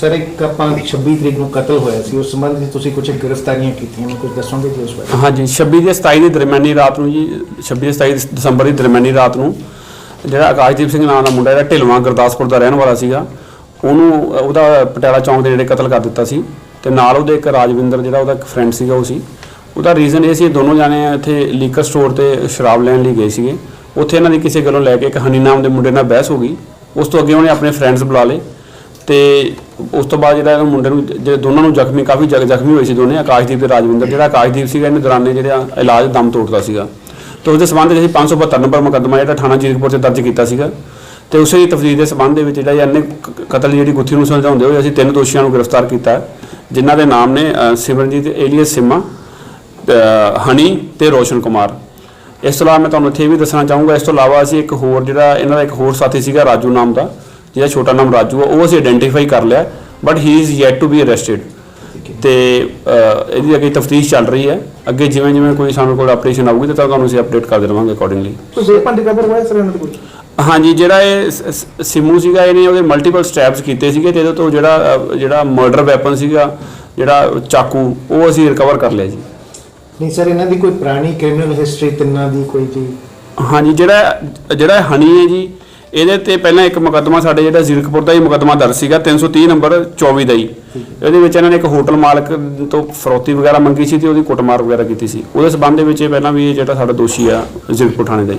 Sir ਇੱਕ ਆਪਾਂ 26 ਤਰੀਕ ਨੂੰ ਕਤਲ ਹੋਇਆ ਸੀ, ਉਸ ਸੰਬੰਧ ਵਿੱਚ ਤੁਸੀਂ ਕੁਝ ਗ੍ਰਿਫਤਾਰੀਆਂ ਕੀਤੀਆਂ ਨੇ ਕੁਝ ਦੱਸੋਗੇ ਜੀ ਉਸ ਬਾਰੇ? ਹਾਂਜੀ 26 ਦੇ 27 ਦੀ ਦਰਮਿਆਨੀ ਰਾਤ ਨੂੰ ਜੀ 26 ਦੇ 27 ਦਸੰਬਰ ਦੀ ਦਰਮਿਆਨੀ ਰਾਤ ਨੂੰ ਜਿਹੜਾ ਆਕਾਸ਼ਦੀਪ ਸਿੰਘ ਨਾਮ ਦਾ ਮੁੰਡਾ ਜਿਹੜਾ ਢਿਲਵਾਂ ਗੁਰਦਾਸਪੁਰ ਦਾ ਰਹਿਣ ਵਾਲਾ ਸੀਗਾ, ਉਹਨੂੰ, ਉਹਦਾ ਪਟਿਆਲਾ ਚੌਂਕ ਦੇ ਨੇੜੇ ਕਤਲ ਕਰ ਦਿੱਤਾ ਸੀ ਤੇ ਨਾਲ ਉਹਦੇ ਇੱਕ ਰਾਜਵਿੰਦਰ ਜਿਹੜਾ ਉਹਦਾ ਇੱਕ ਫਰੈਂਡ ਸੀਗਾ ਉਹ ਸੀ। ਉਹਦਾ ਰੀਜ਼ਨ ਇਹ ਸੀ ਦੋਨੋਂ ਜਾਣੇ ਇੱਥੇ ਲੀਕਰ ਸਟੋਰ ਤੇ ਸ਼ਰਾਬ ਲੈਣ ਲਈ ਗਏ ਸੀਗੇ। ਉੱਥੇ ਇਹਨਾਂ ਦੀ ਕਿਸੇ ਗੱਲੋਂ ਲੈ ਕੇ ਇੱਕ ਹਨੀ ਨਾਮ ਦੇ ਮੁੰਡੇ ਨਾਲ ਬਹਿਸ ਹੋ ਗਈ। ਉਸ ਤੋਂ ਅੱਗੇ ਉਹਨੇ ਆਪਣੇ ਫਰੈਂਡਸ ਬੁਲਾ ਲਏ। ਤੇ ਉਸ ਤੋਂ ਬਾਅਦ ਜਿਹੜਾ ਇਹਨੂੰ ਮੁੰਡੇ ਨੂੰ ਜਿਹੜੇ ਦੋਨਾਂ ਨੂੰ ਜ਼ਖਮੀ ਕਾਫੀ ਜ਼ਖ- ਜ਼ਖਮੀ ਹੋਏ ਸੀ ਦੋਨੇ ਆਕਾਸ਼ਦੀਪ ਤੇ ਰਾਜਵਿੰਦਰ ਜਿਹੜਾ ਆਕਾਸ਼ਦੀਪ ਸੀਗਾ ਇਹਨੇ ਦੌਰਾਨੇ ਜਿਹੜਾ ਇਲਾਜ ਦਮ ਤੋੜਦਾ ਸੀਗਾ। ਤੇ ਉਸ ਦੇ ਸੰਬੰਧ ਵਿੱਚ ਅਸੀਂ 572 ਨੰਬਰ ਮੁਕੱਦਮਾ ਜਿਹੜਾ ਥਾਣਾ ਜੀਰਕਪੁਰ 'ਚ ਦਰਜ ਕੀਤਾ ਸੀਗਾ। ਤੇ ਉਸੇ ਦੀ ਤਫਤੀਸ਼ ਦੇ ਸੰਬੰਧ ਦੇ ਵਿੱਚ ਜਿਹੜਾ ਇਹ ਕਤਲ ਦੀ ਜਿਹੜੀ ਗੁੱਥੀ ਨੂੰ ਸੁਲਝਾਉਂਦੇ ਹੋਏ ਅਸੀਂ ਤਿੰਨ ਦੋਸ਼ੀਆਂ ਨੂੰ ਗ੍ਰਿਫਤਾਰ ਕੀਤਾ ਹੈ, ਜਿਨ੍ਹਾਂ ਦੇ ਨਾਮ ਨੇ ਅ, ਸਿਮਰਨਜੀਤ ਏਲੀਅਸ ਸਿਮਾ ਅ, ਹਨੀ ਤੇ ਰੋਸ਼ਨ ਕੁਮਾਰ। ਇਸ ਤੋਂ ਇਲਾਵਾ ਮੈਂ ਤੁਹਾਨੂੰ ਇੱਥੇ ਇਹ ਵੀ ਦੱਸਣਾ ਚਾਹੂੰਗਾ ਇਸ ਤੋਂ ਇਲਾਵਾ ਅਸੀਂ ਇੱਕ ਹੋਰ ਜਿਹੜਾ ਇਹਨਾਂ ਦਾ ਇੱਕ ਹੋਰ ਸਾਥੀ ਸੀਗਾ ਰਾਜੂ ਨਾਮ ਦਾ ਜਿਹਦਾ ਛੋਟਾ ਨਾਮ ਰਾਜੂ ਆ ਉਹ ਅਸੀਂ ਆਇਡੈਂਟੀਫਾਈ ਕਰ ਲਿਆ but he is yet to be arrested ਤੇ ਇਹਦੀ ਅੱਗੇ ਤਫਤੀਸ਼ ਚੱਲ ਰਹੀ ਹੈ। ਅੱਗੇ ਜਿਵੇਂ ਜਿਵੇਂ ਕੋਈ ਸਾਨੂੰ ਕੋਲ ਆਪਰੇਸ਼ਨ ਆਊਗੀ ਤਾਂ ਤੁਹਾਨੂੰ ਅਸੀਂ ਅਪਡੇਟ ਕਰ ਦੇਵਾਂਗੇ ਅਕੋਰਡਿੰਗਲੀ ਤੁਸੀਂ ਪੰਜ ਕਬਰ ਹੋਇਆ ਸਰ ਇਹਨਾਂ ਦੇ ਕੋਲ ਹਾਂਜੀ ਜਿਹੜਾ ਇਹ ਸਿਮੂ ਸੀਗਾ ਇਹਨੇ ਉਹਦੇ ਮਲਟੀਪਲ ਸਟੈਪਸ ਕੀਤੇ ਸੀਗੇ ਤੇ ਇਹਦੇ ਤੋਂ ਜਿਹੜਾ ਜਿਹੜਾ ਮਰਡਰ ਵੈਪਨ ਸੀਗਾ ਜਿਹੜਾ ਚਾਕੂ ਉਹ ਅਸੀਂ ਰਿਕਵਰ ਕਰ ਲਿਆ ਜੀ। ਨਹੀਂ ਸਰ ਇਹਨਾਂ ਦੀ ਕੋਈ ਪੁਰਾਣੀ ਕ੍ਰਿਮੀਨਲ ਹਿਸਟਰੀ ਤਿੰਨਾਂ ਦੀ ਕੋਈ ਜੀ? ਹਾਂਜੀ ਜਿਹੜਾ ਜਿਹੜਾ ਹਨੀ ਹੈ ਜੀ ਇਹਦੇ ਤੇ ਪਹਿਲਾਂ ਇੱਕ ਮੁਕੱਦਮਾ ਸਾਡੇ ਜਿਹੜਾ ਜ਼ੀਰਕਪੁਰ ਦਾ ਹੀ ਮੁਕੱਦਮਾ ਦਰਜ ਸੀਗਾ 330 ਨੰਬਰ 24 ਦਾ ਹੀ। ਇਹਦੇ ਵਿੱਚ ਇਹਨਾਂ ਨੇ ਇੱਕ ਹੋਟਲ ਮਾਲਕ ਤੋਂ ਫਰੋਤੀ ਵਗੈਰਾ ਮੰਗੀ ਸੀ ਤੇ ਉਹਦੀ ਕੁੱਟਮਾਰ ਵਗੈਰਾ ਕੀਤੀ ਸੀ। ਉਹਦੇ ਸਬੰਧ ਦੇ ਵਿੱਚ ਇਹ ਪਹਿਲਾਂ ਵੀ ਇਹ ਜਿਹੜਾ ਸਾਡਾ ਦੋਸ਼ੀ ਆ, ਜ਼ੀਰਕਪੁਰ ਥਾਣੇ ਦਾ ਹੀ।